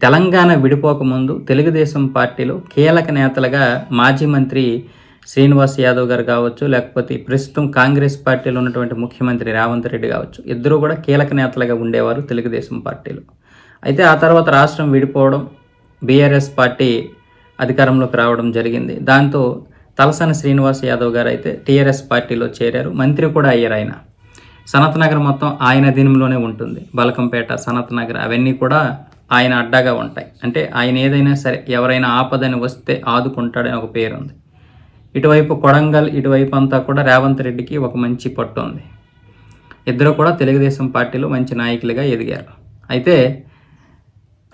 తెలంగాణ విడిపోకముందు తెలుగుదేశం పార్టీలో కీలక నేతలుగా మాజీ మంత్రి శ్రీనివాస్ యాదవ్ గారు కావచ్చు లేకపోతే ప్రస్తుతం కాంగ్రెస్ పార్టీలో ఉన్నటువంటి ముఖ్యమంత్రి రేవంత్ రెడ్డి కావచ్చు ఇద్దరు కూడా కీలక నేతలుగా ఉండేవారు తెలుగుదేశం పార్టీలో. అయితే ఆ తర్వాత రాష్ట్రం విడిపోవడం బీఆర్ఎస్ పార్టీ అధికారంలోకి రావడం జరిగింది. దాంతో తలసాని శ్రీనివాస్ యాదవ్ గారు అయితే టీఆర్ఎస్ పార్టీలో చేరారు. మంత్రి కూడా అయ్యారు ఆయన. సనత్ నగర్ మొత్తం ఆయన దీనిలోనే ఉంటుంది. బలకంపేట సనత్ నగర్ అవన్నీ కూడా ఆయన అడ్డాగా ఉంటాయి. అంటే ఆయన ఏదైనా సరే ఎవరైనా ఆపదని వస్తే ఆదుకుంటాడని ఒక పేరు ఉంది ఇటువైపు కొడంగల్ ఇటువైపు అంతా కూడా రేవంత్ రెడ్డికి ఒక మంచి పట్టు ఉంది. ఇద్దరు కూడా తెలుగుదేశం పార్టీలో మంచి నాయకులుగా ఎదిగారు. అయితే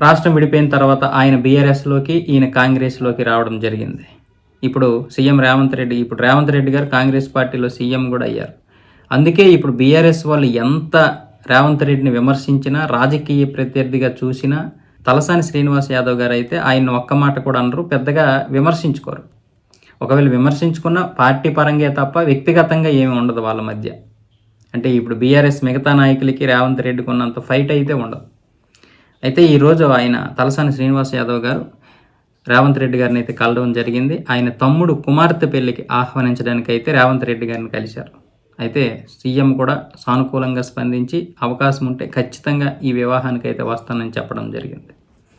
రాష్ట్రం విడిపోయిన తర్వాత ఆయన బీఆర్ఎస్లోకి ఈయన కాంగ్రెస్లోకి రావడం జరిగింది. ఇప్పుడు సీఎం రేవంత్ రెడ్డి ఇప్పుడు రేవంత్ రెడ్డి గారు కాంగ్రెస్ పార్టీలో సీఎం కూడా అయ్యారు. అందుకే ఇప్పుడు బీఆర్ఎస్ వాళ్ళు ఎంత రేవంత్ రెడ్డిని విమర్శించినా రాజకీయ ప్రత్యర్థిగా చూసినా తలసాని శ్రీనివాస్ యాదవ్ గారు అయితే ఆయన ఒక్క మాట కూడా అనరు పెద్దగా విమర్శించుకోరు. ఒకవేళ విమర్శించుకున్న పార్టీ పరంగా తప్ప వ్యక్తిగతంగా ఏమి ఉండదు వాళ్ళ మధ్య. అంటే ఇప్పుడు బీఆర్ఎస్ మిగతా నాయకులకి రేవంత్ రెడ్డికి ఉన్నంత ఫైట్ అయితే ఉండదు. అయితే ఈరోజు ఆయన తలసాని శ్రీనివాస్ యాదవ్ గారు రేవంత్ రెడ్డి గారిని అయితే కలవడం జరిగింది. ఆయన తమ్ముడు కుమార్తె పెళ్ళికి ఆహ్వానించడానికి అయితే రేవంత్ రెడ్డి గారిని కలిశారు. అయితే సీఎం కూడా సానుకూలంగా స్పందించి అవకాశం ఉంటే ఖచ్చితంగా ఈ వివాహానికి అయితే వస్తానని చెప్పడం జరిగింది.